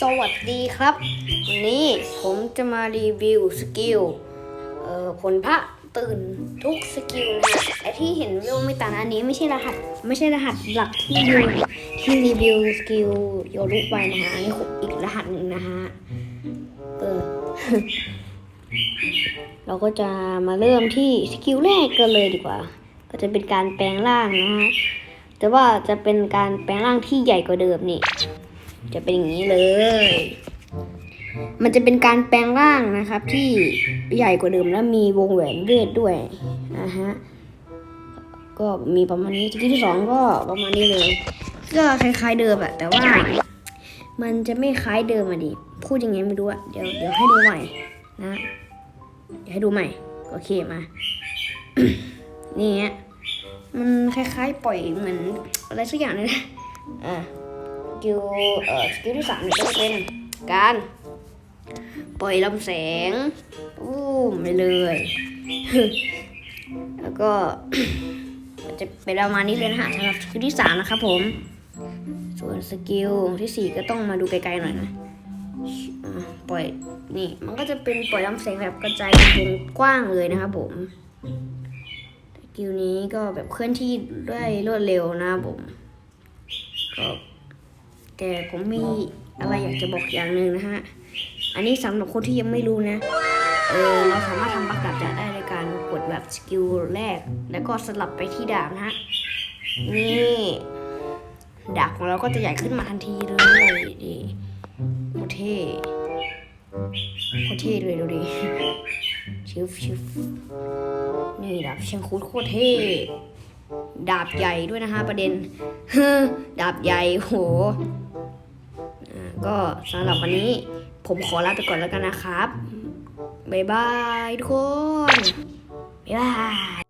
สวัสดีครับ วันนี้ผมจะมารีวิวสกิลเอ่อผลพระตื่นทุกสกิลนะไอที่เห็นวิวไม่ต่างอันนี้ไม่ใช่รหัส ไม่ใช่รหัสหลักที่รีวิวที่รีวิวสกิลโยรุไปนะฮะอันนี้อีกรหัสหนึ่งนะฮะเออเราก็จะมาเริ่มที่สกิลแรกกันเลยดีกว่า ก็จะเป็นการแปลงร่างนะฮะแต่ว่าจะเป็นการแปลงร่างที่ใหญ่กว่าเดิมนี่ จะเป็นอย่างนี้เลย มันจะเป็นการแปลงร่างนะครับ ที่ใหญ่กว่าเดิมแล้วมีวงแหวนเวทด้วยนะฮะก็มีประมาณนี้สกิลที่สองก็ประมาณนี้เลยก็คล้าย ๆเดิมอะแต่ว่า มันจะไม่คล้ายเดิมอะดิพูดยังไงไม่รู้อะเดี๋ยวเดี๋ยวให้ดูใหม่นะเดี๋ยวให้ดูใหม่โอเคมานี่ฮะมันคล้ายๆ ปล่อยเหมือนอะไรสักอย่างเลยนะอ่า กิลเอ่อสกิลที่สามก็จะเป็นการ ปล่อยลำแสงอู้มไปเลย แล้วก็ จะเป็นประมาณนี้เลยนะฮะสำหรับสกิลที่สามนะครับผม ส่วนสกิลที่สี่ก็ต้องมาดูไกลๆหน่อยนะปล่อยนี่มันก็จะเป็นปล่อยลำแสงแบบกระจายเป็นวงกว้างเลยนะครับผมสกิลนี้ก็แบบเคลื่อนที่ด้วยรวดเร็วนะครับผมก็ แต่ผมมีอะไรอยากจะบอกอย่างหนึ่งนะฮะ อันนี้สำหรับคนที่ยังไม่รู้นะ เออเราสามารถทำประกับจะได้ในการกดแบบสกิลแรก แล้วก็สลับไปที่ดาบนะฮะ นี่ดาบของเราก็จะใหญ่ขึ้นมาทันทีเลยดีโคตรเท่โคตรเท่เลยดูดิชิฟชิฟนี่ดาบเชียงคูดโคตรเท่ดาบใหญ่ด้วยนะคะประเด็นดาบใหญ่โหอ่า ก็สำหรับวันนี้ผมขอลาไปก่อนแล้วกันนะครับ บ๊ายบายทุกคน บ๊ายบาย